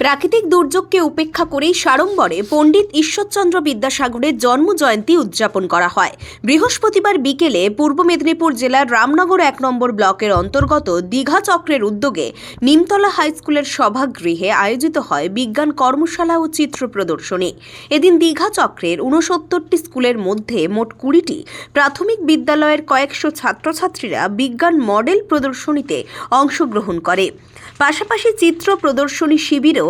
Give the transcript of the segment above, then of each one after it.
প্রাকৃতিক দুর্যোগকে উপেক্ষা করেই সাড়ম্বরে পণ্ডিত ঈশ্বরচন্দ্র বিদ্যাসাগরের জন্ম জয়ন্তী উদযাপন করা হয়। বৃহস্পতিবার বিকেলে পূর্ব মেদিনীপুর জেলার রামনগর এক নম্বর ব্লকের অন্তর্গত দীঘা চক্রের উদ্যোগে নিমতলা হাই স্কুলের সভাগৃহে আয়োজিত হয় বিজ্ঞান কর্মশালা ও চিত্র প্রদর্শনী। এদিন দীঘা চক্রের ঊনসত্তরটি স্কুলের মধ্যে মোট কুড়িটি প্রাথমিক বিদ্যালয়ের কয়েকশো ছাত্রছাত্রীরা বিজ্ঞান মডেল প্রদর্শনীতে অংশগ্রহণ করে। পাশাপাশি চিত্র প্রদর্শনী শিবিরও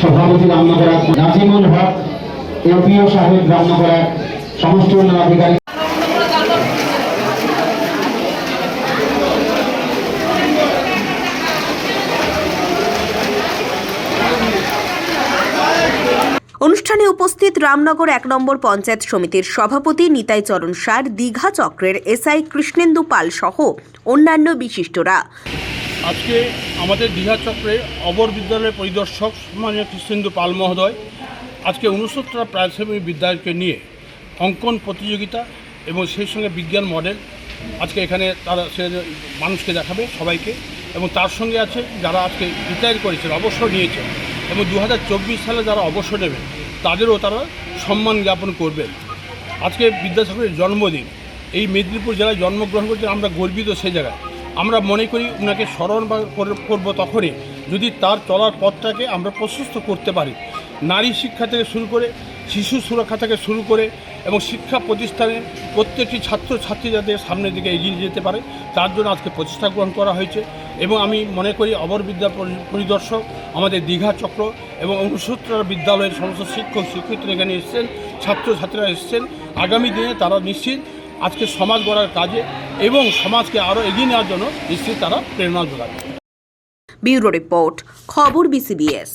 সভাপতি রামনগর নাজিমুল হক এমপিও সাহেব রামনগর সমষ্টি উন্নয়ন আধিকারিক অনুষ্ঠানে উপস্থিত রামনগর এক নম্বর পঞ্চায়েত সমিতির সভাপতি নিতাই চরণ সার, দীঘা চক্রের এসআই কৃষ্ণেন্দু পাল সহ অন্যান্য বিশিষ্টরা। আজকে আমাদের দীঘা চক্রে অবর বিদ্যালয়ের পরিদর্শক সম্মানীয় কৃষ্ণেন্দু পাল মহোদয় আজকে উনসত্তর প্রাথমিক বিদ্যালয়কে নিয়ে অঙ্কন প্রতিযোগিতা এবং সেই সঙ্গে বিজ্ঞান মডেল আজকে এখানে তারা সে মানুষকে দেখাবে সবাইকে এবং তার সঙ্গে আছে যারা আজকে রিটায়ার করেছেন, অবসর নিয়েছেন। এবং দু হাজার চব্বিশ সালে যারা অবসর নেবেন তাদেরও তারা সম্মান জ্ঞাপন করবেন আজকে বিদ্যাসাগরের জন্মদিন। এই মেদিনীপুর জেলায় জন্মগ্রহণ করতে আমরা গর্বিত সে জায়গায়। আমরা মনে করি ওনাকে স্মরণ করব তখনই, যদি তার চলার পথটাকে আমরা প্রশস্ত করতে পারি। নারী শিক্ষা থেকে শুরু করে, শিশু সুরক্ষা থেকে শুরু করে এবং শিক্ষা প্রতিষ্ঠানে প্রত্যেকটি ছাত্র ছাত্রী যাতে সামনের দিকে এগিয়ে যেতে পারে, তার জন্য আজকে প্রচেষ্টা গ্রহণ করা হয়েছে। এবং আমি মনে করি অবর বিদ্যা পরিদর্শক, আমাদের দীঘা চক্র এবং অনুসূত্র বিদ্যালয়ের সমস্ত শিক্ষক শিক্ষিতরা এখানে এসছেন, ছাত্রছাত্রীরা এসছেন। আগামী দিনে তারা নিশ্চিত আজকে সমাজ গড়ার কাজে এবং সমাজকে আরও এগিয়ে নেওয়ার জন্য নিশ্চিত তারা প্রেরণা যোগাবে। ব্যুরো রিপোর্ট, খবর বিসিবিএস।